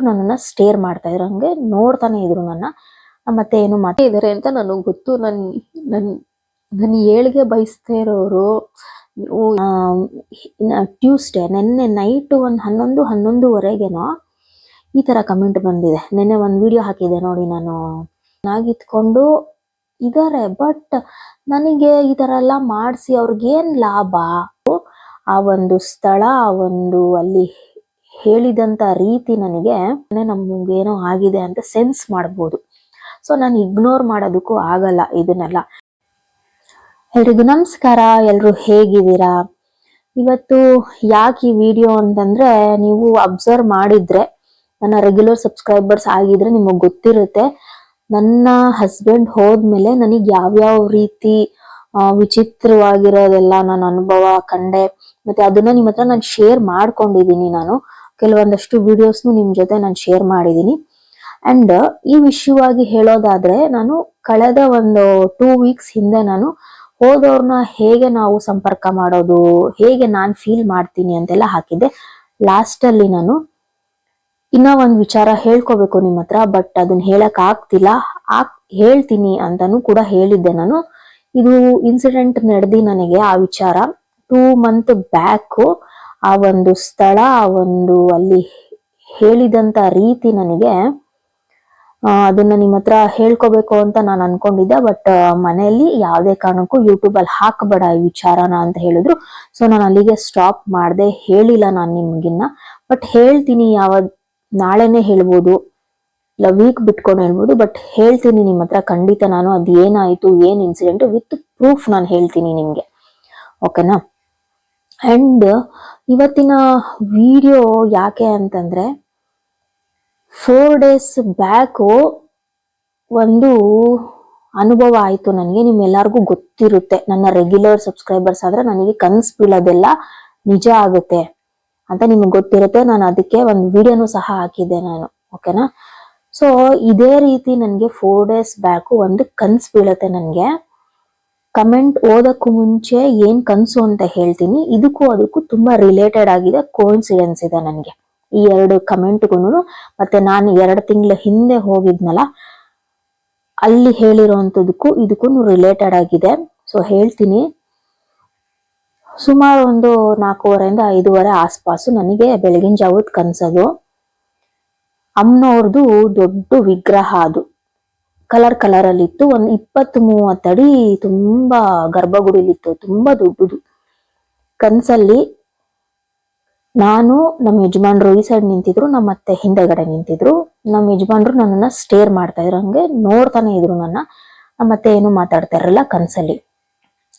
ಯಜಮಾನ್ರು ನನ್ನನ್ನ ಸ್ಟೇರ್ ಮಾಡ್ತಾ ಇದ್ರು. ಹಂಗೆ ನೋಡ್ತಾನೆ ಇದ್ರು ನನ್ನ. ಮತ್ತೆ ಏನು ಮಾತಾ ಇದಾರೆ ಅಂತ ನನಗೆ ಗೊತ್ತು. ನನ್ನ ನನ್ ನನ್ನ ಏಳ್ಗೆ ಬಯಸ್ತಾ ಇರೋರು ಟ್ಯೂಸ್ಡೇ ನೆನ್ನೆ ನೈಟ್ ಒಂದು ಹನ್ನೊಂದು, ಹನ್ನೊಂದುವರೆಗೇನೋ ಈ ತರ ಕಮೆಂಟ್ ಬಂದಿದೆ. ನಿನ್ನೆ ಒಂದು ವಿಡಿಯೋ ಹಾಕಿದೆ ನೋಡಿ ನಾನು. ಚೆನ್ನಾಗಿತ್ಕೊಂಡು ಇದ್ದಾರೆ ಬಟ್ ನನಗೆ ಈ ತರ ಎಲ್ಲ ಮಾಡಿಸಿ ಅವ್ರಿಗೇನು ಲಾಭ? ಆ ಒಂದು ಸ್ಥಳ, ಆ ಒಂದು ಅಲ್ಲಿ ಹೇಳಿದಂತ ರೀತಿ ನನಗೆ ನಮ್ಗೇನೋ ಆಗಿದೆ ಅಂತ ಸೆನ್ಸ್ ಮಾಡ್ಬೋದು. ಸೊ ನಾನು ಇಗ್ನೋರ್ ಮಾಡೋದಕ್ಕೂ ಆಗಲ್ಲ ಇದನ್ನೆಲ್ಲ. ಎಲ್ರಿಗೂ ನಮಸ್ಕಾರ. ಎಲ್ರು ಹೇಗಿದ್ದೀರಾ? ಇವತ್ತು ಯಾಕೆ ಈ ವಿಡಿಯೋ ಅಂತಂದ್ರೆ ನೀವು ಅಬ್ಸರ್ವ್ ಮಾಡಿದ್ರೆ, ನನ್ನ ರೆಗ್ಯುಲರ್ ಸಬ್ಸ್ಕ್ರೈಬರ್ಸ್ ಆಗಿದ್ರೆ ನಿಮಗೆ ಗೊತ್ತಿರುತ್ತೆ, ನನ್ನ ಹಸ್ಬೆಂಡ್ ಹೋದ್ಮೇಲೆ ನನಗೆ ಯಾವ್ಯಾವ ರೀತಿ ವಿಚಿತ್ರವಾಗಿರೋದೆಲ್ಲ ನನ್ನ ಅನುಭವ ಕಂಡೆ, ಮತ್ತೆ ಅದನ್ನ ನಿಮ್ಮ ಹತ್ರ ನಾನು ಶೇರ್ ಮಾಡ್ಕೊಂಡಿದೀನಿ ನಾನು. ಕೆಲವೊಂದಷ್ಟು ವಿಡಿಯೋಸ್ನು ನಿಮ್ ಜೊತೆ ನಾನು ಶೇರ್ ಮಾಡಿದೀನಿ. ಅಂಡ್ ಈ ವಿಷಯವಾಗಿ ಹೇಳೋದಾದ್ರೆ ನಾನು ಕಳೆದ ಒಂದು ಟೂ ವೀಕ್ಸ್ ಹಿಂದೆ ನಾನು ಹೋದವ್ರನ್ನ ಹೇಗೆ ನಾವು ಸಂಪರ್ಕ ಮಾಡೋದು, ಹೇಗೆ ನಾನು ಫೀಲ್ ಮಾಡ್ತೀನಿ ಅಂತೆಲ್ಲ ಹಾಕಿದ್ದೆ. ಲಾಸ್ಟಲ್ಲಿ ನಾನು ಇನ್ನ ಒಂದು ವಿಚಾರ ಹೇಳ್ಕೋಬೇಕು ನಿಮ್ಮ ಹತ್ರ ಬಟ್ ಅದನ್ನ ಹೇಳಕ್ ಆಗ್ತಿಲ್ಲ. ಆಗ್, ಹೇಳ್ತೀನಿ ಅಂತಾನು ಕೂಡ ಹೇಳಿದ್ದೆ ನಾನು. ಇದು ಇನ್ಸಿಡೆಂಟ್ ನಡೆದಿ ನನಗೆ ಆ ವಿಚಾರ. ಟೂ ಮಂತ್ ಬ್ಯಾಕ್ ಆ ಒಂದು ಸ್ಥಳ, ಆ ಒಂದು ಅಲ್ಲಿ ಹೇಳಿದಂತ ರೀತಿ ನನಗೆ ಅದನ್ನ ನಿಮ್ಮ ಹತ್ರ ಹೇಳ್ಕೋಬೇಕು ಅಂತ ನಾನು ಅನ್ಕೊಂಡಿದ್ದೆ. ಬಟ್ ಮನೆಯಲ್ಲಿ ಯಾವುದೇ ಕಾರಣಕ್ಕೂ ಯೂಟ್ಯೂಬ್ ಅಲ್ಲಿ ಹಾಕಬೇಡ ಈ ವಿಚಾರನ ಅಂತ ಹೇಳಿದ್ರು. ಸೊ ನಾನು ಅಲ್ಲಿಗೆ ಸ್ಟಾಪ್ ಮಾಡ್ದೆ. ಹೇಳಿಲ್ಲ ನಾನು ನಿಮ್ಗಿನ್ನ. ಬಟ್ ಹೇಳ್ತೀನಿ ಯಾವ ನಾಳೆನೆ ಹೇಳ್ಬೋದು. ಇಲ್ಲ ವೀಕ್ ಬಿಟ್ಕೊಂಡು ಹೇಳ್ಬೋದು. ಬಟ್ ಹೇಳ್ತೀನಿ ನಿಮ್ಮ ಹತ್ರ. ಖಂಡಿತ ನಾನು ಅದೇನಾಯ್ತು, ಏನ್ ಇನ್ಸಿಡೆಂಟ್ ವಿತ್ ಪ್ರೂಫ್ ನಾನು ಹೇಳ್ತೀನಿ ನಿಮ್ಗೆ. ಓಕೆನಾ ಅಂಡ್ ಇವತ್ತಿನ ವಿಡಿಯೋ ಯಾಕೆ ಅಂತಂದರೆ ಫೋರ್ ಡೇಸ್ ಬ್ಯಾಕು ಒಂದು ಅನುಭವ ಆಯಿತು ನನಗೆ, ನಿಮ್ಮೆಲ್ಲರಿಗೂ ಗೊತ್ತಿರುತ್ತೆ. ನನ್ನ ರೆಗ್ಯುಲರ್ ಸಬ್ಸ್ಕ್ರೈಬರ್ಸ್ ಆದರೆ ನನಗೆ ಕನ್ಸು ಬೀಳೋದೆಲ್ಲ ನಿಜ ಆಗುತ್ತೆ ಅಂತ ನಿಮಗೆ ಗೊತ್ತಿರುತ್ತೆ. ನಾನು ಅದಕ್ಕೆ ಒಂದು ವಿಡಿಯೋನು ಸಹ ಹಾಕಿದ್ದೆ ನಾನು ಓಕೆನಾ ಸೊ ಇದೇ ರೀತಿ ನನಗೆ ಫೋರ್ ಡೇಸ್ ಬ್ಯಾಕು ಒಂದು ಕನ್ಸ್ ಬೀಳುತ್ತೆ ನನಗೆ. ಕಮೆಂಟ್ ಓದಕ್ಕೂ ಮುಂಚೆ ಏನ್ ಕನ್ಸು ಅಂತ ಹೇಳ್ತೀನಿ. ಇದಕ್ಕೂ ಅದಕ್ಕೂ ತುಂಬಾ ರಿಲೇಟೆಡ್ ಆಗಿದೆ ಕೋಇನ್ಸಿಡೆನ್ಸ್ ಇದೆ ನನಗೆ. ಈ ಎರಡು ಕಮೆಂಟ್ಗೂ ಮತ್ತೆ ನಾನು ಎರಡು ತಿಂಗಳ ಹಿಂದೆ ಹೋಗಿದ್ನಲ್ಲ, ಅಲ್ಲಿ ಹೇಳಿರೋಂಥದಕ್ಕೂ ಇದಕ್ಕೂ ರಿಲೇಟೆಡ್ ಆಗಿದೆ. ಸೊ ಹೇಳ್ತೀನಿ. ಸುಮಾರು ಒಂದು ನಾಲ್ಕೂವರೆಯಿಂದ ಐದೂವರೆ ಆಸ್ಪಾಸು ನನಗೆ ಬೆಳಗಿನ ಜಾವದ ಕನ್ಸೋದು. ಅಮ್ಮನವ್ರದ್ದು ದೊಡ್ಡ ವಿಗ್ರಹ ಅದು. ಕಲರ್ ಕಲರ್ ಅಲ್ಲಿ ಇತ್ತು. ಒಂದ್ ಇಪ್ಪತ್ ಮೂವತ್ತು ಅಡಿ ತುಂಬಾ ಗರ್ಭಗುಡಿಲಿತ್ತು. ತುಂಬಾ ದೊಡ್ಡದು. ಕನ್ಸಲ್ಲಿ ನಾನು ನಮ್ಮ ಯಜಮಾನ್ರು ಈ ಸೈಡ್ ನಿಂತಿದ್ರು, ನಮ್ಮ ಅತ್ತೆ ಹಿಂದೆಗಡೆ ನಿಂತಿದ್ರು. ನಮ್ಮ ಯಜಮಾನ್ರು ನನ್ನನ್ನ ಸ್ಟೇರ್ ಮಾಡ್ತಾ ಇದ್ರು. ಹಂಗೆ ನೋಡ್ತಾನೆ ಇದ್ರು ನನ್ನ. ನಮ್ಮ ಅತ್ತೆ ಏನು ಮಾತಾಡ್ತಾ ಇರಲ್ಲ ಕನ್ಸಲ್ಲಿ.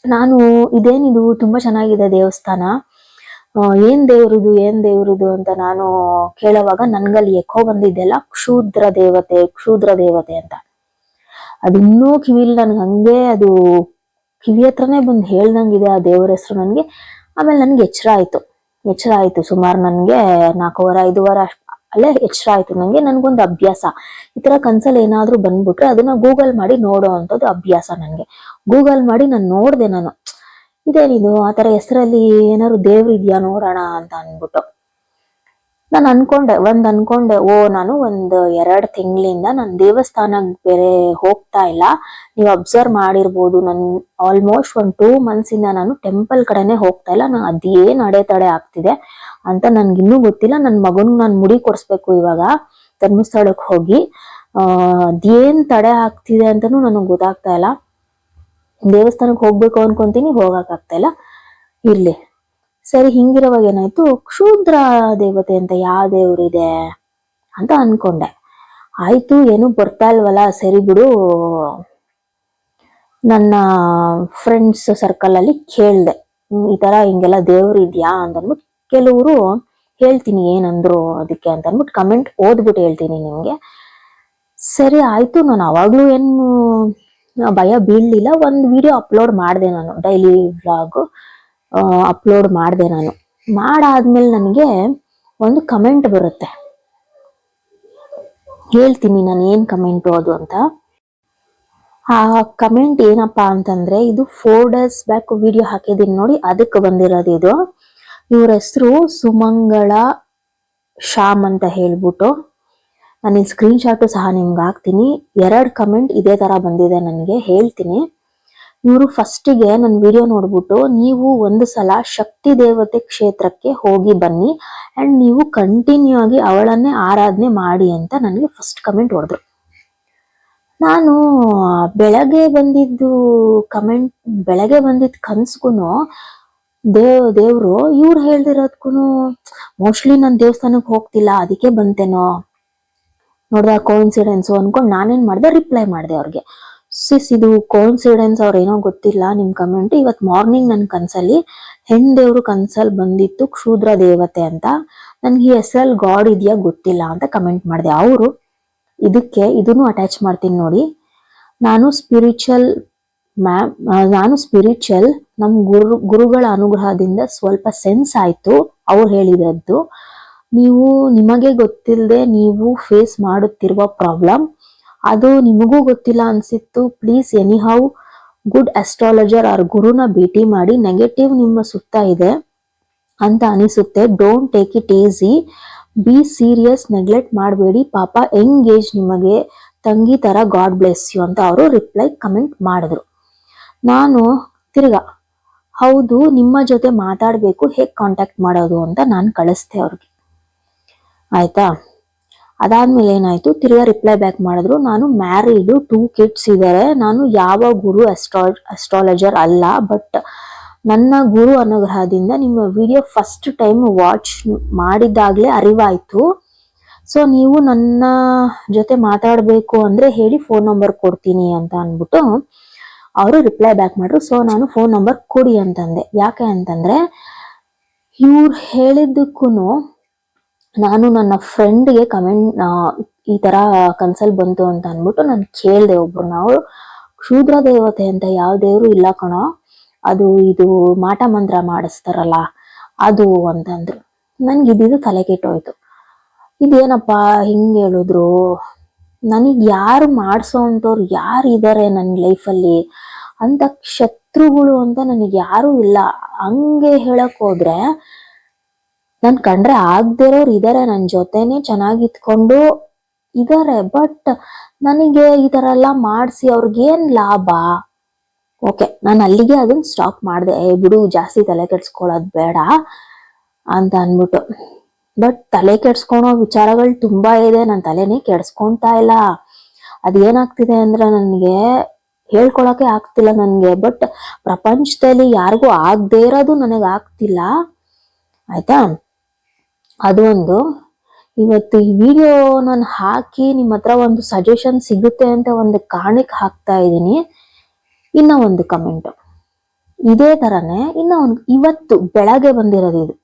ನಾನು ಇದೇನಿದು? ತುಂಬಾ ಚೆನ್ನಾಗಿದೆ ದೇವಸ್ಥಾನ. ಏನ್ ದೇವ್ರದು? ಏನ್ ದೇವ್ರದು ಅಂತ ನಾನು ಕೇಳುವಾಗ ನನ್ಗಲ್ಲಿ ಎಕೋ ಬಂದಿದ್ದೆಲ್ಲ ಕ್ಷೂದ್ರ ದೇವತೆ ಕ್ಷೂದ್ರ ದೇವತೆ ಅಂತ. ಅದು ಇನ್ನೂ ಕಿವಿಲ್ ನನ್ಗೆ ಹಂಗೆ ಅದು ಕಿವಿ ಹತ್ರನೇ ಬಂದು ಹೇಳ್ದಂಗಿದೆ ಆ ದೇವರ ಹೆಸರು ನನಗೆ. ಆಮೇಲೆ ನನಗೆ ಎಚ್ಚರ ಆಯ್ತು. ಎಚ್ಚರ ಆಯಿತು. ಸುಮಾರು ನನಗೆ ನಾಲ್ಕೂವರೆ, ಐದೂವರೆ ಅಷ್ಟು ಅಲ್ಲೇ ಎಚ್ಚರ ಆಯಿತು. ನನಗೆ ನನಗೊಂದು ಅಭ್ಯಾಸ. ಈ ಥರ ಕನ್ಸಲ್ಲಿ ಏನಾದರೂ ಬಂದ್ಬಿಟ್ರೆ ಅದನ್ನ ಗೂಗಲ್ ಮಾಡಿ ನೋಡೋ ಅಂಥದ್ದು ಅಭ್ಯಾಸ ನನಗೆ. ಗೂಗಲ್ ಮಾಡಿ ನಾನು ನೋಡಿದೆ ನಾನು. ಇದೇನಿದು? ಆ ಥರ ಹೆಸರಲ್ಲಿ ಏನಾದ್ರು ದೇವ್ರು ಇದೆಯಾ ನೋಡೋಣ ಅಂತ ಅನ್ಬಿಟ್ಟು ನಾನು ಅನ್ಕೊಂಡೆ, ಒಂದು ಅನ್ಕೊಂಡೆ, ಓ, ನಾನು ಒಂದು ಎರಡು ತಿಂಗಳಿಂದ ನಾನು ದೇವಸ್ಥಾನಕ್ಕೆ ಬೇರೆ ಹೋಗ್ತಾ ಇಲ್ಲ. ನೀವು ಅಬ್ಸರ್ವ್ ಮಾಡಿರ್ಬೋದು ನನ್ನ ಆಲ್ಮೋಸ್ಟ್ ಒಂದು ಟೂ ಮಂತ್ಸ್ ಇಂದ ನಾನು ಟೆಂಪಲ್ ಕಡೆನೇ ಹೋಗ್ತಾ ಇಲ್ಲ. ನಾನು ಅದೇನ್ ಅಡೆತಡೆ ಆಗ್ತಿದೆ ಅಂತ ನನಗಿನ್ನೂ ಗೊತ್ತಿಲ್ಲ. ನನ್ನ ಮಗನಿಗೆ ನಾನು ಮುಡಿ ಕೊಡಿಸ್ಬೇಕು ಇವಾಗ ಧರ್ಮಸ್ಥಳಕ್ಕೆ ಹೋಗಿ. ಅದೇನು ತಡೆ ಆಗ್ತಿದೆ ಅಂತಲೂ ನನಗೆ ಗೊತ್ತಾಗ್ತಾ ಇಲ್ಲ. ದೇವಸ್ಥಾನಕ್ಕೆ ಹೋಗ್ಬೇಕು ಅನ್ಕೊಂತೀನಿ, ಹೋಗಕ್ ಆಗ್ತಾ ಇಲ್ಲ. ಇರ್ಲಿ. ಸರಿ, ಹಿಂಗಿರುವಾಗ ಏನಾಯ್ತು? ಕ್ಷೂದ್ರ ದೇವತೆ ಅಂತ ಯಾವ ದೇವ್ರಿದೆ ಅಂತ ಅನ್ಕೊಂಡೆ. ಆಯ್ತು, ಏನು ಬರ್ತಾ ಇಲ್ವಲ್ಲ, ಸರಿ ಬಿಡು. ನನ್ನ ಫ್ರೆಂಡ್ಸ್ ಸರ್ಕಲ್ ಅಲ್ಲಿ ಕೇಳ್ದೆ. ಈ ತರ ಹಿಂಗೆಲ್ಲ ದೇವ್ರು ಇದ್ಯಾ ಅಂತ ಅಂದ್ಬಿಟ್ಟು ಕೆಲವರು ಹೇಳ್ತೀನಿ ಏನಂದ್ರು ಅದಕ್ಕೆ ಅಂತ ಅಂದ್ಬಿಟ್ಟು ಕಮೆಂಟ್ ಓದ್ಬಿಟ್ಟು ಹೇಳ್ತೀನಿ ನಿಮ್ಗೆ. ಸರಿ, ಆಯ್ತು, ನಾನು ಅವಾಗ್ಲೂ ಏನು ಭಯ ಬೀಳ್ಲಿಲ್ಲ. ಒಂದು ವಿಡಿಯೋ ಅಪ್ಲೋಡ್ ಮಾಡಿದೆ ನಾನು ಡೈಲಿ ವ್ಲಾಗ್ ಅಪ್ಲೋಡ್ ಮಾಡಿದೆ ನಾನು. ಮಾಡಾದ್ಮೇಲೆ ನನಗೆ ಒಂದು ಕಮೆಂಟ್ ಬರುತ್ತೆ. ಹೇಳ್ತೀನಿ ನಾನು ಏನು ಕಮೆಂಟು ಅದು ಅಂತ. ಆ ಕಮೆಂಟ್ ಏನಪ್ಪ ಅಂತಂದ್ರೆ, ಇದು ಫೋರ್ ಡೇಸ್ ಬ್ಯಾಕ್ ವಿಡಿಯೋ ಹಾಕಿದೀನಿ ನೋಡಿ, ಅದಕ್ಕೆ ಬಂದಿರೋದು ಇದು. ಇವ್ರ ಹೆಸರು ಸುಮಂಗಳ ಶ್ಯಾಮ್ ಅಂತ ಹೇಳ್ಬಿಟ್ಟು. ನಾನು ಸ್ಕ್ರೀನ್ಶಾಟು ಸ್ಕ್ರೀನ್ ಶಾಟು ಸಹ ನಿಮ್ಗೆ ಹಾಕ್ತೀನಿ. ಎರಡು ಕಮೆಂಟ್ ಇದೇ ತರ ಬಂದಿದೆ ನನಗೆ, ಹೇಳ್ತೀನಿ. ಇವರು ಫಸ್ಟಿಗೆ ನನ್ನ ವಿಡಿಯೋ ನೋಡ್ಬಿಟ್ಟು, ನೀವು ಒಂದು ಸಲ ಶಕ್ತಿ ದೇವತೆ ಕ್ಷೇತ್ರಕ್ಕೆ ಹೋಗಿ ಬನ್ನಿ ಅಂಡ್ ನೀವು ಕಂಟಿನ್ಯೂ ಆಗಿ ಅವಳನ್ನೇ ಆರಾಧನೆ ಮಾಡಿ ಅಂತ ನನಗೆ ಫಸ್ಟ್ ಕಮೆಂಟ್ ಹೊಡೆದ್ರು. ನಾನು ಬೆಳಗ್ಗೆ ಬಂದಿದ್ದು ಕಮೆಂಟ್ ಬೆಳಗ್ಗೆ ಬಂದಿದ್ದ ಕನ್ಸ್ಗೂ ದೇವ್ ದೇವ್ರು ಇವ್ರು ಹೇಳ್ದಿರೋದ್ಕೂ ಮೋಸ್ಟ್ಲಿ ನಾನು ದೇವಸ್ಥಾನಕ್ಕೆ ಹೋಗ್ತಿಲ್ಲ, ಅದಕ್ಕೆ ಬಂತೇನೋ. ನೋಡ್ದ ಕೋಇನ್ಸಿಡೆನ್ಸು ಅನ್ಕೊಂಡ್ ನಾನೇನ್ ಮಾಡ್ದೆ ರಿಪ್ಲೈ ಮಾಡ್ದೆ ಅವ್ರಿಗೆ. ಸಿಸ್ ಇದು ಕೋನ್ಸಿಡೆನ್ಸ್ ಅವ್ರ ಏನೋ ಗೊತ್ತಿಲ್ಲ ನಿಮ್ ಕಮೆಂಟ್ ಇವತ್ ಮಾರ್ನಿಂಗ್ ನನ್ ಕನ್ಸಲ್ಲಿ ಹೆಣ್ ಕನ್ಸಲ್ ಬಂದಿತ್ತು ಕ್ಷೂದ್ರ ದೇವತೆ ಅಂತ. ನನ್ಗೆ ಈ ಎಲ್ ಗಾಡ್ ಇದೆಯಾ ಗೊತ್ತಿಲ್ಲ ಅಂತ ಕಮೆಂಟ್ ಮಾಡಿದೆ. ಅವರು ಇದಕ್ಕೆ ಇದನ್ನು ಅಟ್ಯಾಚ್ ಮಾಡ್ತೀನಿ ನೋಡಿ. ನಾನು ಸ್ಪಿರಿಚುವಲ್ ಮ್ಯಾಮ್ ನಾನು ಸ್ಪಿರಿಚುವಲ್ ನಮ್ಮ ಗುರು, ಗುರುಗಳ ಅನುಗ್ರಹದಿಂದ ಸ್ವಲ್ಪ ಸೆನ್ಸ್ ಆಯಿತು ಅವ್ರು ಹೇಳಿದದ್ದು ನೀವು ನಿಮಗೆ ಗೊತ್ತಿಲ್ಲದೆ ನೀವು ಫೇಸ್ ಮಾಡುತ್ತಿರುವ ಪ್ರಾಬ್ಲಮ್ ಅದು ನಿಮಗೂ ಗೊತ್ತಿಲ್ಲ ಅನ್ಸಿತ್ತು. Please any how good astrologer or ಗುರುನ ಭೇಟಿ ಮಾಡಿ ನೆಗೆಟಿವ್ ನಿಮ್ಮ ಸುತ್ತ ಇದೆ ಅಂತ ಅನಿಸುತ್ತೆ. Don't take it easy be serious neglect ಮಾಡಬೇಡಿ. ಪಾಪ ಎಂಗೇಜ್ ನಿಮಗೆ ತಂಗಿ ತರ ಗಾಡ್ ಬ್ಲೆಸ್ ಯು ಅಂತ ಅವರು ರಿಪ್ಲೈ ಕಮೆಂಟ್ ಮಾಡಿದ್ರು. ನಾನು ತಿರ್ಗಾ, ಹೌದು, ನಿಮ್ಮ ಜೊತೆ ಮಾತಾಡಬೇಕು. ಹೇಗೆ ಕಾಂಟ್ಯಾಕ್ಟ್ ಮಾಡೋದು ಅಂತ ನಾನು ಕಳಿಸ್ದೆ ಅವ್ರಿಗೆ. ಆಯ್ತಾ? ಅದಾದ್ಮೇಲೆ ಏನಾಯ್ತು? ತಿರ್ಗಾ ರಿಪ್ಲೈ ಬ್ಯಾಕ್ ಮಾಡಿದ್ರು. ನಾನು ಮ್ಯಾರಿಡು ಟೂ ಕಿಡ್ಸ್ ಇದ್ದಾರೆ ನಾನು ಯಾವ ಗುರು ಅಸ್ಟ್ರಾ ಅಸ್ಟ್ರಾಲಜರ್ ಅಲ್ಲ ಬಟ್ ನನ್ನ ಗುರು ಅನುಗ್ರಹದಿಂದ ನಿಮ್ಮ ವಿಡಿಯೋ ಫಸ್ಟ್ ಟೈಮ್ ವಾಚ್ ಮಾಡಿದಾಗ್ಲೇ ಅರಿವಾಯಿತು. ಸೊ ನೀವು ನನ್ನ ಜೊತೆ ಮಾತಾಡಬೇಕು ಅಂದ್ರೆ ಹೇಳಿ ಫೋನ್ ನಂಬರ್ ಕೊಡ್ತೀನಿ ಅಂತ ಅಂದ್ಬಿಟ್ಟು ಅವರು ರಿಪ್ಲೈ ಬ್ಯಾಕ್ ಮಾಡ್ರು. ಸೊ ನಾನು ಫೋನ್ ನಂಬರ್ ಕೊಡಿ ಅಂತಂದೆ. ಯಾಕೆ ಅಂತಂದ್ರೆ ಇವ್ರು ಹೇಳಿದ್ದಕ್ಕೂ ನಾನು ನನ್ನ ಫ್ರೆಂಡ್ಗೆ ಕಮೆಂಟ್ ಈ ತರ ಕನ್ಸಲ್ ಬಂತು ಅಂತ ಅಂದ್ಬಿಟ್ಟು ನಾನು ಕೇಳಿದೆ ಒಬ್ರು. ನಾವು ಶೂದ್ರ ದೇವತೆ ಅಂತ ಯಾವ ದೇವ್ರು ಇಲ್ಲ ಕಣೋ. ಅದು ಇದು ಮಾಟ ಮಂತ್ರ ಮಾಡಿಸ್ತಾರಲ್ಲ, ಅದು ಅಂತಂದ್ರು ನನ್ಗೆ ಇದಿದು ತಲೆ ಕೆಟ್ಟೋಯ್ತು. ಇದೇನಪ್ಪ, ಹಿಂಗ್ ಹೇಳಿದ್ರು? ನನಗ್ ಯಾರು ಮಾಡಿಸೋ ಅಂಥವ್ರು ಯಾರು ಇದಾರೆ ನನ್ನ ಲೈಫಲ್ಲಿ ಅಂತ ಶತ್ರುಗಳು ಅಂತ ನನಗೆ ಯಾರು ಇಲ್ಲ. ಹಂಗೆ ಹೇಳಕ್ ಹೋದ್ರೆ ನನ್ ಕಂಡ್ರೆ ಆಗ್ದಿರೋರು ಇದಾರೆ ನನ್ ಜೊತೆನೆ ಚೆನ್ನಾಗಿ ಇತ್ಕೊಂಡು ಇದಾರೆ ಬಟ್ ನನಗೆ ಈ ತರ ಎಲ್ಲ ಮಾಡಿಸಿ ಅವ್ರಿಗೇನ್ ಲಾಭ? ಓಕೆ ನಾನು ಅಲ್ಲಿಗೆ ಅದನ್ನ ಸ್ಟಾಪ್ ಮಾಡಿದೆ. ಬಿಡು, ಜಾಸ್ತಿ ತಲೆ ಕೆಡ್ಸ್ಕೊಳ್ಳೋದು ಬೇಡ ಅಂತ ಅನ್ಬಿಟ್ಟು ಬಟ್ ತಲೆ ಕೆಡ್ಸ್ಕೊಳೋ ವಿಚಾರಗಳು ತುಂಬಾ ಇದೆ. ನಾನು ತಲೆನೇ ಕೆಡ್ಸ್ಕೊಂತಾ ಇಲ್ಲ. ಅದೇನಾಗ್ತಿದೆ ಅಂದ್ರೆ ನನಗೆ ಹೇಳ್ಕೊಳಕ್ಕೆ ಆಗ್ತಿಲ್ಲ ನನಗೆ. ಬಟ್ ಪ್ರಪಂಚದಲ್ಲಿ ಯಾರಿಗೂ ಆಗದೇ ಇರೋದು ನನಗೆ ಆಗ್ತಿಲ್ಲ. ಆಯ್ತಾ? ಅದು ಒಂದು ಇವತ್ತು ಈ ವಿಡಿಯೋ ನಾನು ಹಾಕಿ ನಿಮ್ಮ ಹತ್ರ ಒಂದು ಸಜೆಷನ್ ಸಿಗುತ್ತೆ ಅಂತ ಒಂದು ಕಾರಣಕ್ಕೆ ಹಾಕ್ತಾ ಇದ್ದೀನಿ. ಇನ್ನ ಒಂದು ಕಮೆಂಟ್ ಇದೇ ತರನೇ ಇನ್ನ ಒಂದು, ಇವತ್ತು ಬೆಳಗ್ಗೆ ಬಂದಿರೋದು ಇದು.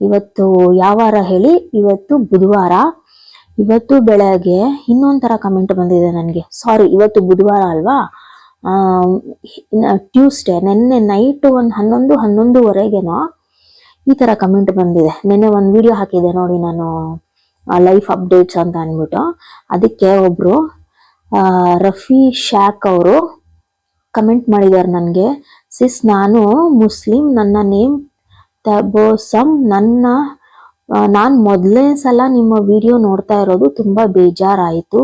ಇವತ್ತು ಯಾವ ವಾರ ಹೇಳಿ? ಇವತ್ತು ಬುಧವಾರ. ಇವತ್ತು ಬೆಳಗ್ಗೆ ಇನ್ನೊಂಥರ ಕಮೆಂಟ್ ಬಂದಿದೆ ನನಗೆ. ಸಾರಿ ಇವತ್ತು ಬುಧವಾರ ಅಲ್ವಾ? ಟ್ಯೂಸ್ಡೇ ನಿನ್ನೆ ನೈಟ್ ಒಂದು ಹನ್ನೊಂದು, ಹನ್ನೊಂದುವರೆಗೇನೋ ಈ ತರ ಕಮೆಂಟ್ ಬಂದಿದೆ. ನೆನ್ನೆ ಒಂದು ವಿಡಿಯೋ ಹಾಕಿದೆ ನೋಡಿ ನಾನು ಲೈಫ್ ಅಪ್ಡೇಟ್ಸ್ ಅಂತ ಅಂದ್ಬಿಟ್ಟು. ಅದಕ್ಕೆ ಒಬ್ರು ರಫಿ ಶಾಕ್ ಅವರು ಕಮೆಂಟ್ ಮಾಡಿದ್ದಾರೆ ನನಗೆ. ಸಿಸ್ ನಾನು ಮುಸ್ಲಿಂ, ನನ್ನ ನೇಮ್ ತಬೋಸಮ್ ನನ್ನ ನಾನು ಮೊದಲನೇ ಸಲ ನಿಮ್ಮ ವಿಡಿಯೋ ನೋಡ್ತಾ ಇರೋದು ತುಂಬ ಬೇಜಾರಾಯಿತು.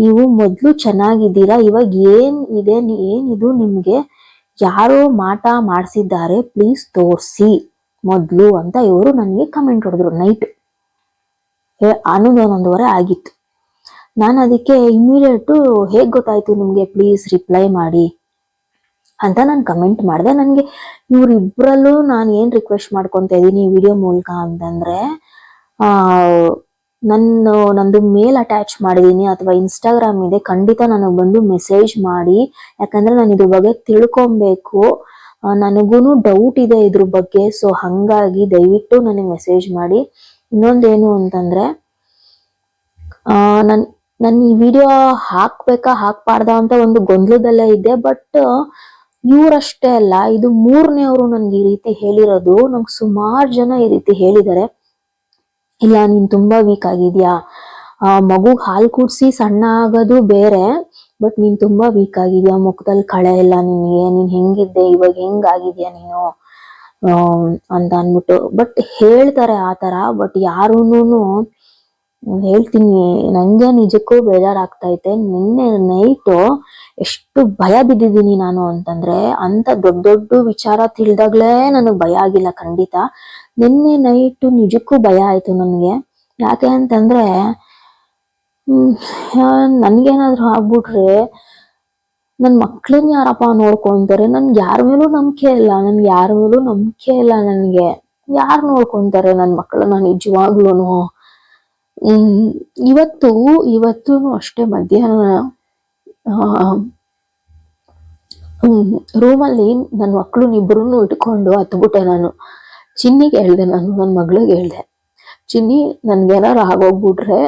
ನೀವು ಮೊದಲು ಚೆನ್ನಾಗಿದ್ದೀರಾ? ಇವಾಗ ಏನು ಇದೆ? ಏನಿದು? ನಿಮಗೆ ಯಾರೋ ಮಾಟ ಮಾಡಿಸಿದ್ದಾರೆ. ಪ್ಲೀಸ್ ತೋರಿಸಿ. ಮೊದಲು ಅಂತ ಇವರು ನನಗೆ ಕಮೆಂಟ್ ಹೊಡೆದ್ರು ನೈಟ್ ಹನ್ನೊಂದು ಹನ್ನೊಂದುವರೆ ಆಗಿತ್ತು. ನಾನು ಅದಕ್ಕೆ ಇಮಿಡಿಯೇಟು ಹೇಗೆ ಗೊತ್ತಾಯ್ತು ನಿಮಗೆ? ಪ್ಲೀಸ್ ರಿಪ್ಲೈ ಮಾಡಿ ಅಂತ ನಾನು ಕಮೆಂಟ್ ಮಾಡಿದೆ. ನನಗೆ ಇವರಿಬ್ಬರಲ್ಲೂ ನಾನು ಏನು ರಿಕ್ವೆಸ್ಟ್ ಮಾಡ್ಕೊಂತ ಇದ್ದೀನಿ ವಿಡಿಯೋ ಮೂಲಕ ಅಂತಂದ್ರೆ ನನ್ನ, ನಂದು ಮೇಲ್ ಅಟ್ಯಾಚ್ ಮಾಡಿದೀನಿ ಅಥವಾ ಇನ್ಸ್ಟಾಗ್ರಾಮ್ ಇದೆ, ಖಂಡಿತ ನನಗೆ ಬಂದು ಮೆಸೇಜ್ ಮಾಡಿ. ಯಾಕಂದ್ರೆ ನಾನು ಇದ್ರ ಬಗ್ಗೆ ತಿಳ್ಕೊಬೇಕು. ನನಗೂನು ಡೌಟ್ ಇದೆ ಇದ್ರ ಬಗ್ಗೆ ಸೊ ಹಂಗಾಗಿ ದಯವಿಟ್ಟು ನನಗೆ ಮೆಸೇಜ್ ಮಾಡಿ. ಇನ್ನೊಂದೇನು ಅಂತಂದ್ರೆ ನನ್ ನನ್ನ ಈ ವಿಡಿಯೋ ಹಾಕ್ಬೇಕಾ, ಹಾಕ್ಬಾರ್ದ ಅಂತ ಒಂದು ಗೊಂದಲದಲ್ಲೇ ಇದ್ದೆ ಬಟ್ ಇವರಷ್ಟೇ ಅಲ್ಲ, ಇದು ಮೂರನೇ ಅವರು ನನ್ಗೆ ಈ ರೀತಿ ಹೇಳಿರೋದು. ನಂಗೆ ಸುಮಾರು ಜನ ಈ ರೀತಿ ಹೇಳಿದ್ದಾರೆ ಇಲ್ಲ, ನೀನ್ ತುಂಬಾ ವೀಕ್ ಆಗಿದ್ಯಾ? ಮಗು ಹಾಲು ಕುಡ್ಸಿ ಸಣ್ಣ ಆಗೋದು ಬೇರೆ. ಬಟ್ ನೀನ್ ತುಂಬಾ ವೀಕ್ ಆಗಿದ್ಯಾ? ಮುಖದಲ್ಲಿ ಕಳೆ ಇಲ್ಲ ನಿನ್ಗೆ. ನೀನ್ ಹೆಂಗಿದ್ದೆ? ಇವಾಗ ಹೆಂಗಾಗಿದ್ಯಾ ನೀನು? ಆಮ್, ಅಂತ ಅಂದ್ಬಿಟ್ಟು. ಬಟ್ ಹೇಳ್ತಾರೆ ಆತರ ತರ ಬಟ್ ಯಾರೂನು ಹೇಳ್ತೀನಿ. ನಂಗೆ ನಿಜಕ್ಕೂ ಬೇಜಾರಾಗ್ತೈತೆ. ನಿನ್ನೆ ನೈಟು ಎಷ್ಟು ಭಯ ಬಿದ್ದಿದ್ದೀನಿ ನಾನು ಅಂತಂದ್ರೆ ಅಂತ ದೊಡ್ಡ ದೊಡ್ಡ ವಿಚಾರ ತಿಳಿದಾಗ್ಲೇ ನನಗ್ ಭಯ ಆಗಿಲ್ಲ ಖಂಡಿತ. ನಿನ್ನೆ ನೈಟು ನಿಜಕ್ಕೂ ಭಯ ಆಯ್ತು ನನ್ಗೆ. ಯಾಕೆ ಅಂತಂದ್ರೆ ನನ್ಗೇನಾದ್ರೂ ಆಗ್ಬಿಟ್ರೆ ನನ್ನ ಮಕ್ಳನ್ನ ಯಾರಪ್ಪ ನೋಡ್ಕೊಂತಾರೆ? ನನ್ಗೆ ಯಾರ ಮೇಲೂ ನಂಬಿಕೆ ಇಲ್ಲ. ನನ್ಗೆ ಯಾರ ಮೇಲೂ ನಂಬಿಕೆ ಇಲ್ಲ ನನಗೆ. ಯಾರು ನೋಡ್ಕೊಂತಾರೆ ನನ್ನ ಮಕ್ಕಳನ್ನ ನಿಜವಾಗ್ಲೂನು? ಹ್ಮ್, ಇವತ್ತು ಇವತ್ತು ಅಷ್ಟೇ ಮಧ್ಯಾಹ್ನ ರೂಮಲ್ಲಿ ನನ್ನ ಮಕ್ಳು ಇಬ್ಬರೂ ಇಟ್ಕೊಂಡು ಹತ್ಬಿಟ್ಟೆ ನಾನು. ಚಿನ್ನಿಗೆ ಹೇಳ್ದೆ ನಾನು ನನ್ನ ಮಗಳಿಗೆ ಹೇಳ್ದೆ. ಚಿನ್ನಿ ನನ್ಗೇನಾರು ಆಗೋಗ್ಬಿಟ್ರೆ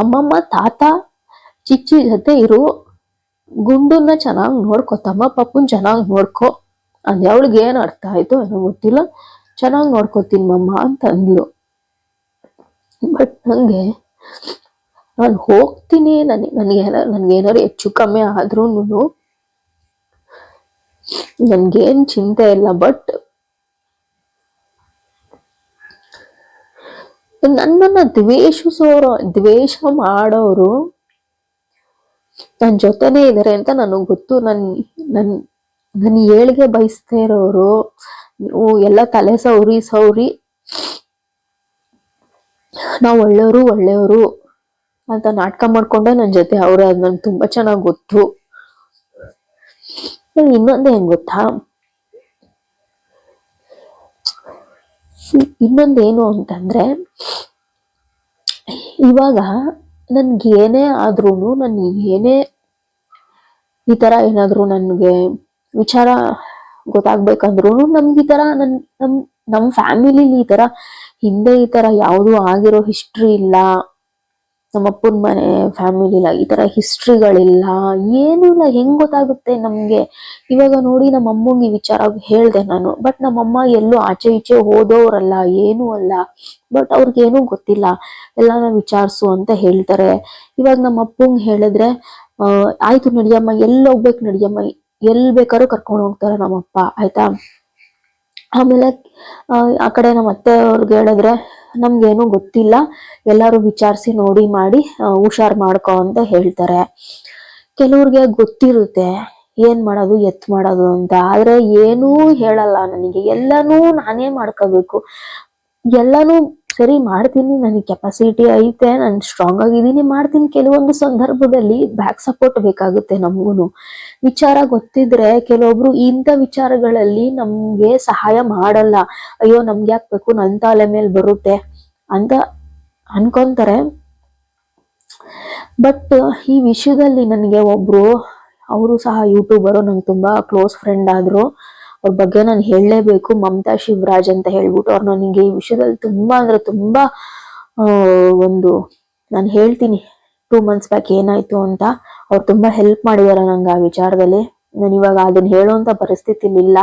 ಅಮ್ಮಮ್ಮ, ತಾತ, ಚಿಚ್ಚಿ ಜೊತೆ ಇರು. ಗುಂಡನ್ನ ಚೆನ್ನಾಗಿ ನೋಡ್ಕೊ, ತಮ್ಮ ಪಪ್ಪನ್ ಚೆನ್ನಾಗಿ ನೋಡ್ಕೊ. ಅಂದೆ ಅವಳಿಗೆ ಏನ್ ಅರ್ಥ ಆಯ್ತು ಏನೋ ಗೊತ್ತಿಲ್ಲ. ಚೆನ್ನಾಗಿ ನೋಡ್ಕೋತೀನಿ ಮಮ್ಮ ಅಂತ ಅಂದ್ಲು ಬಟ್ ನಂಗೆ ನಾನು ಹೋಗ್ತೀನಿ, ನನಗೆ ನನಗೇನ ನನ್ಗೇನಾರು ಹೆಚ್ಚು ಕಮ್ಮಿ ಆದ್ರೂನು ನನ್ಗೇನ್ ಚಿಂತೆ ಇಲ್ಲ. ಬಟ್ ನನ್ನನ್ನ ದ್ವೇಷಿಸೋರು, ದ್ವೇಷ ಮಾಡೋರು ನನ್ನ ಜೊತೆನೆ ಇದ್ದಾರೆ ಅಂತ ನನಗೆ ಗೊತ್ತು. ನನ್ನ ನನ್ನ ನನ್ನ ಏಳಿಗೆ ಬಯಸ್ತಾ ಇರೋರು, ನೀವು ಎಲ್ಲ ತಲೆ ಸೌರಿ ಸೌರಿ. ನಾವು ಒಳ್ಳೆಯವರು ಒಳ್ಳೆಯವರು ಅಂತ ನಾಟಕ ಮಾಡ್ಕೊಂಡೆ ನನ್ನ ಜೊತೆ ಅವರು, ಅದು ನಂಗೆ ತುಂಬಾ ಚೆನ್ನಾಗಿ ಗೊತ್ತು. ಇನ್ನೊಂದು ಏನ್ ಗೊತ್ತಾ? ಇನ್ನೊಂದೇನು ಅಂತಂದ್ರೆ, ಇವಾಗ ನನಗೆ ಏನೇ ಆದ್ರೂ ನಾನು ಏನೇ ಈ ಥರ ಏನಾದರೂ ನನಗೆ ವಿಚಾರ ಗೊತ್ತಾಗ್ಬೇಕಂದ್ರೂ ನಮ್ಗೆ ಈ ಥರ ನನ್ನ ನಮ್ಮ ನಮ್ಮ ಫ್ಯಾಮಿಲಿಲಿ ಈ ಥರ ಹಿಂದೆ ಈ ಥರ ಯಾವುದೂ ಆಗಿರೋ ಹಿಸ್ಟ್ರಿ ಇಲ್ಲ. ನಮ್ಮ ಅಪ್ಪನ ಮನೆ ಇಲ್ಲ ಈ ತರ ಹಿಸ್ಟ್ರಿಗಳಿಲ್ಲ ಏನೂ ಇಲ್ಲ, ಹೆಂಗ್ ಗೊತ್ತಾಗುತ್ತೆ ನಮ್ಗೆ? ಇವಾಗ ನೋಡಿ ನಮ್ಮ ಅಮ್ಮಂಗೆ ಈ ವಿಚಾರ ಹೇಳ್ದೆ ನಾನು. ಬಟ್ ನಮ್ಮಮ್ಮ ಎಲ್ಲೂ ಆಚೆ ಈಚೆ ಹೋದವ್ರಲ್ಲ, ಏನೂ ಅಲ್ಲ. ಬಟ್ ಅವ್ರಿಗೇನು ಗೊತ್ತಿಲ್ಲ. ಎಲ್ಲಾನ ವಿಚಾರಿಸು ಅಂತ ಹೇಳ್ತಾರೆ. ಇವಾಗ ನಮ್ಮ ಅಪ್ಪಂಗ್ ಹೇಳಿದ್ರೆ ಆಯ್ತು ನಡಿಯಮ್ಮ, ಎಲ್ಲಿ ಹೋಗ್ಬೇಕು ನಡಿಯಮ್ಮ. ಎಲ್ ಬೇಕಾದ್ರೂ ಕರ್ಕೊಂಡು ಹೋಗ್ತಾರೆ ನಮ್ಮಪ್ಪ ಆಯ್ತಾ? ಆಮೇಲೆ ಆ, ಕಡೆ ನಮ್ಮ ಅತ್ತೆ ಅವ್ರಿಗೆ ಹೇಳಿದ್ರೆ ನಮ್ಗೇನು ಗೊತ್ತಿಲ್ಲ. ಎಲ್ಲರೂ ವಿಚಾರಿಸಿ ನೋಡಿ ಮಾಡಿ ಹುಷಾರ್ ಮಾಡ್ಕೊ ಅಂತ ಹೇಳ್ತಾರೆ. ಕೆಲವ್ರಿಗೆ ಗೊತ್ತಿರುತ್ತೆ ಏನ್ ಮಾಡೋದು ಎತ್ ಮಾಡೋದು ಅಂತ. ಆದ್ರೆ ಏನೂ ಹೇಳಲ್ಲ ನನಗೆ. ಎಲ್ಲನೂ ನಾನೇ ಮಾಡ್ಕೋಬೇಕು. ಎಲ್ಲಾನು ಸರಿ ಮಾಡ್ತೀನಿ ನನಗೆ ಕೆಪಾಸಿಟಿ ಐತೆ, ನಾನು ಸ್ಟ್ರಾಂಗ್ ಆಗಿದ್ದೀನಿ, ಮಾಡ್ತೀನಿ. ಕೆಲವೊಂದು ಸಂದರ್ಭದಲ್ಲಿ ಬ್ಯಾಕ್ ಸಪೋರ್ಟ್ ಬೇಕಾಗುತ್ತೆ ನಮಗೂ ವಿಚಾರ ಗೊತ್ತಿದ್ರೆ ಕೆಲವೊಬ್ರು ಇಂಥ ವಿಚಾರಗಳಲ್ಲಿ ನಮ್ಗೆ ಸಹಾಯ ಮಾಡಲ್ಲ. ಅಯ್ಯೋ, ನಮ್ಗೆ ಯಾಕೆ ಬೇಕು? ನನ್ ತಲೆ ಮೇಲೆ ಬರುತ್ತೆ ಅಂತ ಅನ್ಕೊಂತಾರೆ. ಬಟ್ ಈ ವಿಷಯದಲ್ಲಿ ನನಗೆ ಒಬ್ರು, ಅವರು ಸಹ ಯೂಟ್ಯೂಬರು ನಂಗೆ ತುಂಬಾ ಕ್ಲೋಸ್ ಫ್ರೆಂಡ್ ಆದ್ರು. ಅವ್ರ ಬಗ್ಗೆ ನಾನು ಹೇಳಲೇಬೇಕು. ಮಮತಾ ಶಿವರಾಜ್ ಅಂತ ಹೇಳ್ಬಿಟ್ಟು ಅವ್ರು ನನಗೆ ಈ ವಿಷಯದಲ್ಲಿ ತುಂಬಾ ಅಂದ್ರೆ ತುಂಬಾ ಒಂದು ನಾನು ಹೇಳ್ತೀನಿ ಟೂ ಮಂತ್ಸ್ ಬ್ಯಾಕ್ ಏನಾಯ್ತು ಅಂತ ಅವ್ರು ತುಂಬಾ ಹೆಲ್ಪ್ ಮಾಡಿದಾರೆ ನಂಗೆ ಆ ವಿಚಾರದಲ್ಲಿ. ನಾನು ಇವಾಗ ಅದನ್ನ ಹೇಳುವಂತ ಪರಿಸ್ಥಿತಿ ಇಲ್ಲ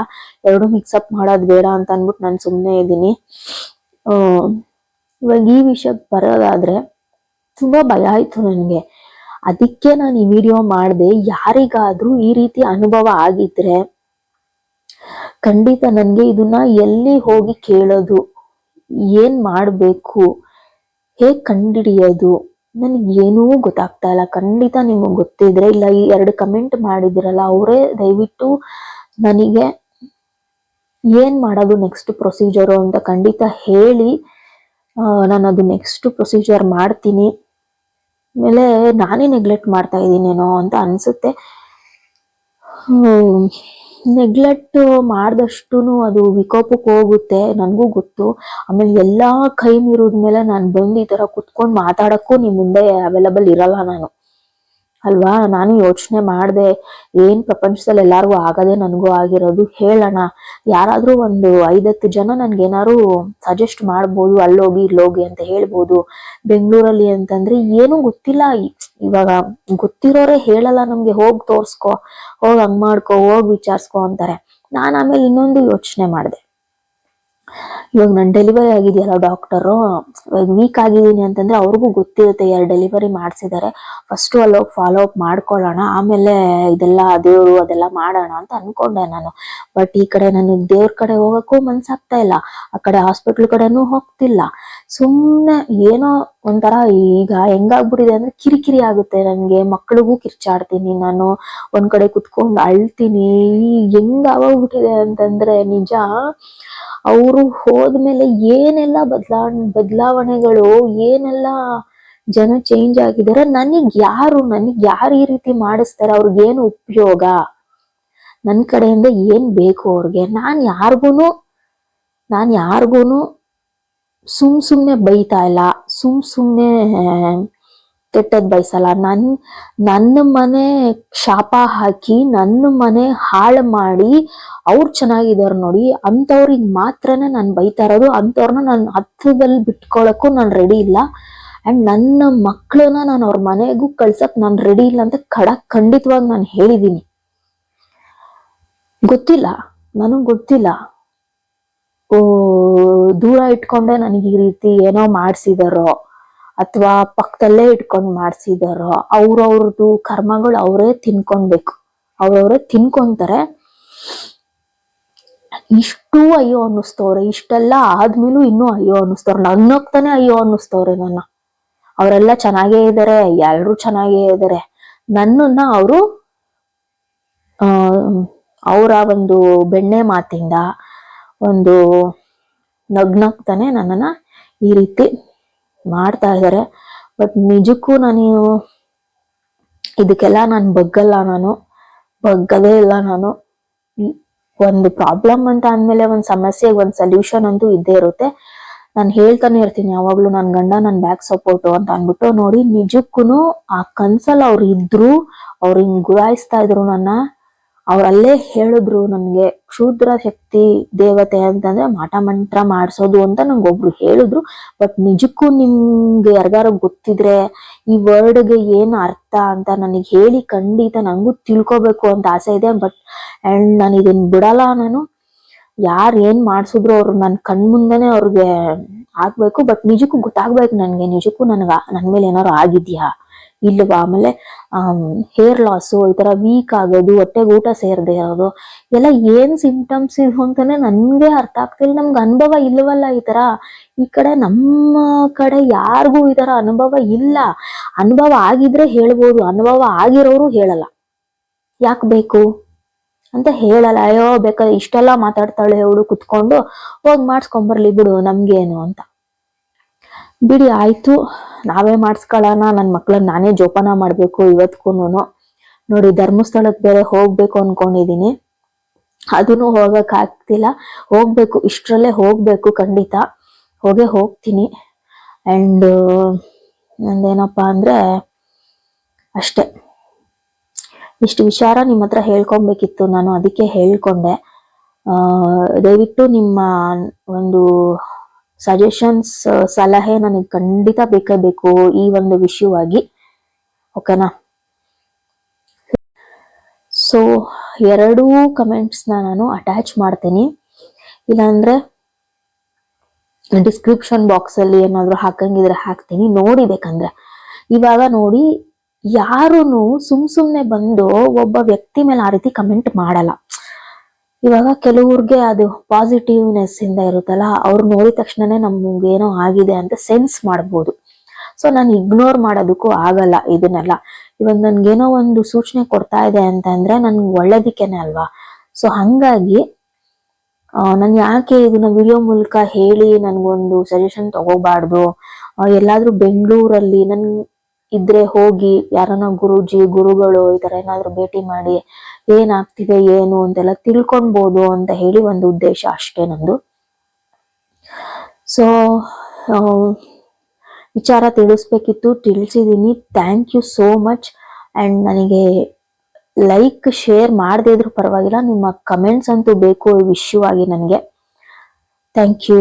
ಎರಡು ಮಿಕ್ಸಪ್ ಮಾಡೋದು ಬೇಡ ಅಂತ ಅನ್ಬಿಟ್ಟು ನಾನು ಸುಮ್ಮನೆ ಇದ್ದೀನಿ. ಇವಾಗ ಈ ವಿಷಯ ಬರೋದಾದ್ರೆ ತುಂಬಾ ಭಯ ಆಯ್ತು ನನಗೆ. ಅದಕ್ಕೆ ನಾನು ಈ ವಿಡಿಯೋ ಮಾಡಿದೆ. ಯಾರಿಗಾದ್ರೂ ಈ ರೀತಿ ಅನುಭವ ಆಗಿದ್ರೆ ಖಂಡಿತ ನನಗೆ ಇದನ್ನ ಎಲ್ಲಿ ಹೋಗಿ ಕೇಳೋದು? ಏನ್ ಮಾಡಬೇಕು? ಹೇಗೆ ಕಂಡಿಡಿಯೋದು ನನಗೆ ಏನೂ ಗೊತ್ತಾಗ್ತಾ ಇಲ್ಲ. ಖಂಡಿತ ನಿಮಗೆ ಗೊತ್ತಿದ್ರೆ ಇಲ್ಲ, ಈ ಎರಡು ಕಮೆಂಟ್ ಮಾಡಿದಿರಲ್ಲ, ಅವರೇ ದಯವಿಟ್ಟು ನನಗೆ ಏನು ಮಾಡೋದು ನೆಕ್ಸ್ಟ್ ಪ್ರೊಸೀಜರು ಅಂತ ಖಂಡಿತ ಹೇಳಿ ನಾನು ಅದು ನೆಕ್ಸ್ಟ್ ಪ್ರೊಸೀಜರ್ ಮಾಡ್ತೀನಿ. ಆಮೇಲೆ ನಾನೇ ನೆಗ್ಲೆಕ್ಟ್ ಮಾಡ್ತಾ ಇದ್ದೀನೇನೋ ಅಂತ ಅನ್ಸುತ್ತೆ. ನೆಗ್ಲೆಕ್ಟ್ ಮಾಡಿದಷ್ಟು ಅದು ವಿಕೋಪಕ್ಕೆ ಹೋಗುತ್ತೆ, ನನಗೂ ಗೊತ್ತು. ಆಮೇಲೆ ಎಲ್ಲಾ ಕೈ ಮೀರಿದ್ಮೇಲೆ ನಾನು ಬಂದು ಈ ತರ ಕುತ್ಕೊಂಡು ಮಾತಾಡೋಕ್ಕೂ ನಿಮ್ಮ ಮುಂದೆ ಅವೈಲಬಲ್ ಇರಲ್ಲ ನಾನು. ಅಲ್ವಾ? ನಾನು ಯೋಚನೆ ಮಾಡಿದೆ, ಏನ್ ಪ್ರಪಂಚದಲ್ಲಿ ಎಲ್ಲಾರ್ಗೂ ಆಗದೆ ನನಗೂ ಆಗಿರೋದು ಹೇಳೋಣ. ಯಾರಾದರೂ ಒಂದು ಐದತ್ತು ಜನ ನನಗೇನಾದ್ರು ಸಜೆಸ್ಟ್ ಮಾಡ್ಬೋದು, ಅಲ್ಲೋಗಿ ಇಲ್ಲೋಗಿ ಅಂತ ಹೇಳ್ಬೋದು. ಬೆಂಗಳೂರಲ್ಲಿ ಅಂತಂದ್ರೆ ಏನೂ ಗೊತ್ತಿಲ್ಲ. ಇವಾಗ ಗೊತ್ತಿರೋರೇ ಹೇಳಲ್ಲ ನಮ್ಗೆ, ಹೋಗ್ ತೋರ್ಸ್ಕೋ, ಹೋಗ್ ಹಂಗ್ ಮಾಡ್ಕೊ, ಹೋಗ್ ವಿಚಾರ್ಸ್ಕೊ ಅಂತಾರೆ. ನಾನು ಆಮೇಲೆ ಇನ್ನೊಂದು ಯೋಚನೆ ಮಾಡ್ದೆ. ಇವಾಗ ನಾನು ಡೆಲಿವರಿ ಆಗಿದೆಯಲ್ಲ ಡಾಕ್ಟರು ಇವಾಗ ವೀಕ್ ಆಗಿದ್ದೀನಿ ಅಂತಂದ್ರೆ ಅವ್ರಿಗೂ ಗೊತ್ತಿರುತ್ತೆ ಯಾರು ಡೆಲಿವರಿ ಮಾಡಿಸಿದ್ದಾರೆ ಫಸ್ಟು ಅಲ್ಲಿ ಹೋಗಿ ಫಾಲೋ ಅಪ್ ಮಾಡ್ಕೊಳ್ಳೋಣ, ಆಮೇಲೆ ಇದೆಲ್ಲ ದೇವರು ಅದೆಲ್ಲ ಮಾಡೋಣ ಅಂತ ಅನ್ಕೊಂಡೆ ನಾನು. ಬಟ್ ಈ ಕಡೆ ನನಗೆ ದೇವ್ರ ಕಡೆ ಹೋಗೋಕ್ಕೂ ಮನ್ಸಾಗ್ತಾ ಇಲ್ಲ. ಆ ಕಡೆ ಹಾಸ್ಪಿಟ್ಲ್ ಕಡೆನೂ ಹೋಗ್ತಿಲ್ಲ. ಸುಮ್ಮನೆ ಏನೋ ಒಂಥರ ಈಗ ಹೆಂಗಾಗ್ಬಿಟ್ಟಿದೆ ಅಂದ್ರೆ ಕಿರಿಕಿರಿ ಆಗುತ್ತೆ ನನಗೆ ಮಕ್ಳಿಗೂ ಕಿರ್ಚಾಡ್ತೀನಿ ನಾನು. ಒಂದ್ ಕಡೆ ಕುತ್ಕೊಂಡು ಅಳ್ತೀನಿ. ಹೆಂಗಾಗ್ಬಿಟ್ಟಿದೆ ಅಂತಂದ್ರೆ ನಿಜ ಅವರು ಹೋದ್ಮೇಲೆ ಏನೆಲ್ಲ ಬದಲಾ, ಬದಲಾವಣೆಗಳು, ಏನೆಲ್ಲ ಜನ ಚೇಂಜ್ ಆಗಿದ್ದಾರೆ ನನಗ್ ಯಾರು ನನಗ್ ಯಾರು ಈ ರೀತಿ ಮಾಡಿಸ್ತಾರೆ, ಅವ್ರಿಗೇನು ಉಪಯೋಗ? ನನ್ನ ಕಡೆಯಿಂದ ಏನ್ ಬೇಕು ಅವ್ರಿಗೆ? ನಾನು ಯಾರಿಗೂ ನಾನು ಯಾರಿಗೂ ಸುಮ್ ಸುಮ್ಮನೆ ಬೈತಾ ಇಲ್ಲ. ಸುಮ್ ಸುಮ್ನೆ ಕೆಟ್ಟದ್ ಬಯಸಲ್ಲ ನನ್ ನನ್ನ ಮನೆ ಶಾಪ ಹಾಕಿ ನನ್ನ ಮನೆ ಹಾಳು ಮಾಡಿ ಅವ್ರು ಚೆನ್ನಾಗಿದಾರ ನೋಡಿ, ಅಂಥವ್ರಿಗೆ ಮಾತ್ರನೇ ನಾನು ಬೈತಾ ಇರೋದು ಅಂಥವ್ರನ್ನ ನಾನು ಹತ್ತದಲ್ಲಿ ಬಿಟ್ಕೊಳಕ್ಕೂ ನಾನು ರೆಡಿ ಇಲ್ಲ. ಅಂಡ್ ನನ್ನ ಮಕ್ಕಳನ್ನ ನಾನು ಅವ್ರ ಮನೆಗೂ ಕಳ್ಸಕ್ ನಾನು ರೆಡಿ ಇಲ್ಲ ಅಂತ ಖಡ ಖಂಡಿತವಾಗಿ ನಾನು ಹೇಳಿದೀನಿ. ಗೊತ್ತಿಲ್ಲ, ನನಗ್ ಗೊತ್ತಿಲ್ಲ. ಓ, ದೂರ ಇಟ್ಕೊಂಡೆ ನನಗೆ ಈ ರೀತಿ ಏನೋ ಮಾಡ್ಸಿದಾರೋ. ಅಥವಾ ಪಕ್ಕದಲ್ಲೇ ಇಟ್ಕೊಂಡು ಮಾಡ್ಸಿದಾರೋ ಅವ್ರವ್ರದ್ದು ಕರ್ಮಗಳು ಅವರೇ ತಿನ್ಕೊಬೇಕು ಅವ್ರವ್ರೇ ತಿನ್ಕೊಂತಾರೆ ಇಷ್ಟು ಅಯ್ಯೋ ಅನ್ನಿಸ್ತವ್ರೆ, ಇಷ್ಟೆಲ್ಲ ಆದ್ಮೇಲೂ ಇನ್ನೂ ಅಯ್ಯೋ ಅನ್ನಿಸ್ತವ್ರೆ. ನನ್ನೋಗ್ತಾನೆ ಅಯ್ಯೋ ಅನ್ನಿಸ್ತವ್ರೆ ನನ್ನ. ಅವರೆಲ್ಲ ಚೆನ್ನಾಗೇ ಇದ್ದಾರೆ ಎಲ್ಲರೂ ಚೆನ್ನಾಗೇ ಇದ್ದಾರೆ ನನ್ನನ್ನ ಅವರು, ಆ, ಅವರ ಒಂದು ಬೆಣ್ಣೆ ಮಾತಿಂದ ಒಂದು ನಗ್ನಗ್ತಾನೆ ನನ್ನನ್ನ ಈ ರೀತಿ ಮಾಡ್ತಾ ಇದ್ದಾರೆ ಬಟ್ ನಿಜಕ್ಕೂ ನಾನು ಇದಕ್ಕೆಲ್ಲ ನಾನು ಬಗ್ಗಲ್ಲ ನಾನು. ಬಗ್ಗದೇ ಇಲ್ಲ ನಾನು. ಒಂದು ಪ್ರಾಬ್ಲಮ್ ಅಂತ ಅಂದಮೇಲೆ ಒಂದು ಸಮಸ್ಯೆಗೆ ಒಂದು ಸೊಲ್ಯೂಷನ್ ಅಂತೂ ಇದ್ದೇ ಇರುತ್ತೆ. ನಾನು ಹೇಳ್ತಾನೆ ಇರ್ತೀನಿ, ಯಾವಾಗ್ಲೂ ನನ್ನ ಗಂಡ ನನ್ನ ಬ್ಯಾಕ್ ಸಪೋರ್ಟ್ ಅಂತ ಅಂದ್ಬಿಟ್ಟು ನೋಡಿ ನಿಜಕ್ಕೂನು ಆ ಕನ್ಸಲ್ಲಿ ಅವ್ರು ಇದ್ರು, ಅವ್ರು ಹಿಂಗ್ ಗುರಾಯಿಸ್ತಾ ಇದ್ರು ನನ್ನ ಅವ್ರಲ್ಲೇ ಹೇಳಿದ್ರು ನನಗೆ, ಕ್ಷುದ್ರ ಶಕ್ತಿ ದೇವತೆ ಅಂತಂದ್ರೆ ಮಾಟ ಮಂತ್ರ ಮಾಡಿಸೋದು ಅಂತ ನಂಗೊಬ್ರು ಹೇಳಿದ್ರು. ಬಟ್ ನಿಜಕ್ಕೂ ನಿಮ್ಗೆ ಯಾರಿಗಾರ ಗೊತ್ತಿದ್ರೆ ಈ ವರ್ಡ್ಗೆ ಏನು ಅರ್ಥ ಅಂತ ನನಗೆ ಹೇಳಿ ಖಂಡಿತ ನನಗೂ ತಿಳ್ಕೊಬೇಕು ಅಂತ ಆಸೆ ಇದೆ. ಬಟ್ ಅಂಡ್ ನಾನು ಇದನ್ನ ಬಿಡಲ್ಲ ನಾನು. ಯಾರ್ ಏನ್ ಮಾಡಿಸಿದ್ರು ಅವ್ರು ನನ್ನ ಕಣ್ ಮುಂದೆನೆ ಅವ್ರಿಗೆ ಆಗ್ಬೇಕು ಬಟ್ ನಿಜಕ್ಕೂ ಗೊತ್ತಾಗ್ಬೇಕು ನನ್ಗೆ. ನಿಜಕ್ಕೂ ನನ್ಗ, ನನ್ ಮೇಲೆ ಏನಾರು ಆಗಿದ್ಯಾ? ಇಲ್ವಾ ಆಮೇಲೆ ಹೇರ್ ಲಾಸು ಈ ತರ ವೀಕ್ ಆಗೋದು, ಹೊಟ್ಟೆಗೆ ಊಟ ಸೇರದೆ ಇರೋದು, ಎಲ್ಲ ಏನ್ ಸಿಂಪ್ಟಮ್ಸ್ ಇದು ಅಂತಾನೆ ನನ್ಗೆ ಅರ್ಥ ಆಗ್ತಿಲ್ಲ ನಮ್ಗೆ ಅನುಭವ ಇಲ್ವಲ್ಲ ಈ ತರ. ಈ ಕಡೆ ನಮ್ಮ ಕಡೆ ಯಾರಿಗೂ ಈ ತರ ಅನುಭವ ಇಲ್ಲ. ಅನುಭವ ಆಗಿದ್ರೆ ಹೇಳ್ಬೋದು, ಅನುಭವ ಆಗಿರೋರು ಹೇಳಲ್ಲ. ಯಾಕೆ ಬೇಕು? ಅಂತ ಹೇಳಲ್ಲ. ಅಯ್ಯೋ, ಬೇಕಾದ್ರೆ ಇಷ್ಟೆಲ್ಲ ಮಾತಾಡ್ತಾಳೆ ಅವಳು ಕುತ್ಕೊಂಡು, ಹೋಗಿ ಮಾಡಿಸ್ಕೊಂಬರ್ಲಿ ಬಿಡು ನಮ್ಗೇನು ಅಂತ. ಬಿಡಿ, ಆಯ್ತು. ನಾವೇ ಮಾಡಿಸ್ಕೊಳ್ಳೋಣ ನನ್ನ ಮಕ್ಳನ್ನ ನಾನೇ ಜೋಪಾನ ಮಾಡಬೇಕು ಇವತ್ಗೂನು ನೋಡಿ ಧರ್ಮಸ್ಥಳಕ್ಕೆ ಬೇರೆ ಹೋಗ್ಬೇಕು ಅನ್ಕೊಂಡಿದೀನಿ. ಅದನ್ನು ಹೋಗೋಕ್ಕಾಗ್ತಿಲ್ಲ ಹೋಗ್ಬೇಕು, ಇಷ್ಟರಲ್ಲೇ ಹೋಗ್ಬೇಕು ಖಂಡಿತ. ಹೋಗೇ ಹೋಗ್ತೀನಿ. ಆ್ಯಂಡ್ ನಂದೇನಪ್ಪ ಅಂದರೆ, ಅಷ್ಟೇ. ಇಷ್ಟು ವಿಚಾರ ನಿಮ್ಮ ಹತ್ರ ಹೇಳ್ಕೊಬೇಕಿತ್ತು. ನಾನು ಅದಕ್ಕೆ ಹೇಳ್ಕೊಂಡೆ. ದಯವಿಟ್ಟು ನಿಮ್ಮ ಒಂದು ಸಜೆಷನ್ಸ್ ಸಲಹೆ ನನಗೆ ಖಂಡಿತ ಬೇಕೇ ಬೇಕು ಈ ಒಂದು ವಿಷಯವಾಗಿ. ಓಕೆನಾ ಸೊ ಎರಡೂ ಕಮೆಂಟ್ಸ್ನ ನಾನು ಅಟ್ಯಾಚ್ ಮಾಡ್ತೀನಿ. ಇಲ್ಲಾಂದ್ರೆ ಡಿಸ್ಕ್ರಿಪ್ಷನ್ ಬಾಕ್ಸ್ ಅಲ್ಲಿ ಏನಾದ್ರು ಹಾಕಂಗಿದ್ರೆ ಹಾಕ್ತೀನಿ. ನೋಡಿ ಬೇಕಂದ್ರೆ. ಇವಾಗ ನೋಡಿ, ಯಾರುನು ಸುಮ್ ಸುಮ್ನೆ ಬಂದು ಒಬ್ಬ ವ್ಯಕ್ತಿ ಮೇಲೆ ಆ ರೀತಿ ಕಮೆಂಟ್ ಮಾಡಲ್ಲ. ಇವಾಗ ಕೆಲವ್ರಿಗೆ ಅದು ಪಾಸಿಟಿವ್ನೆಸ್ ಇಂದ ಇರುತ್ತಲ್ಲ, ಅವ್ರು ನೋಡಿದ ತಕ್ಷಣನೇ ನಮ್ಗೇನೋ ಆಗಿದೆ ಅಂತ ಸೆನ್ಸ್ ಮಾಡ್ಬೋದು. ಸೊ ನಾನು ಇಗ್ನೋರ್ ಮಾಡೋದಕ್ಕೂ ಆಗಲ್ಲ ಇದನ್ನೆಲ್ಲ. ಇವಾಗ ನನ್ಗೇನೋ ಒಂದು ಸೂಚನೆ ಕೊಡ್ತಾ ಇದೆ ಅಂತಂದ್ರೆ ನನ್ಗೆ ಒಳ್ಳೇದಕ್ಕೇನೆ ಅಲ್ವಾ? ಸೊ ಹಂಗಾಗಿ ನಾನು ಯಾಕೆ ಇದನ್ನ ವಿಡಿಯೋ ಮೂಲಕ ಹೇಳಿ ನನ್ಗೊಂದು ಸಜೆಷನ್ ತಗೋಬಾರ್ದು? ಎಲ್ಲಾದ್ರೂ ಬೆಂಗಳೂರಲ್ಲಿ ನನ್ ಇದ್ರೆ ಹೋಗಿ ಯಾರನ್ನ ಗುರುಜಿ, ಗುರುಗಳು ಈ ತರ ಏನಾದ್ರು ಭೇಟಿ ಮಾಡಿ ಏನಾಗ್ತಿದೆ, ಏನು ಅಂತೆಲ್ಲ ತಿಳ್ಕೊಳ್ಬೋದು ಅಂತ ಹೇಳಿ ಒಂದು ಉದ್ದೇಶ ಅಷ್ಟೇ ನಂದು. ಸೊ ವಿಚಾರ ತಿಳಿಸ್ಬೇಕಿತ್ತು, ತಿಳಿಸಿದೀನಿ. Thank you so much and ನನಗೆ ಲೈಕ್ ಶೇರ್ ಮಾಡದೇ ಇದ್ರೂ ಪರವಾಗಿಲ್ಲ. ನಿಮ್ಮ ಕಮೆಂಟ್ಸ್ ಅಂತೂ ಬೇಕು ವಿಶ್ಯವಾಗಿ ನನಗೆ. Thank you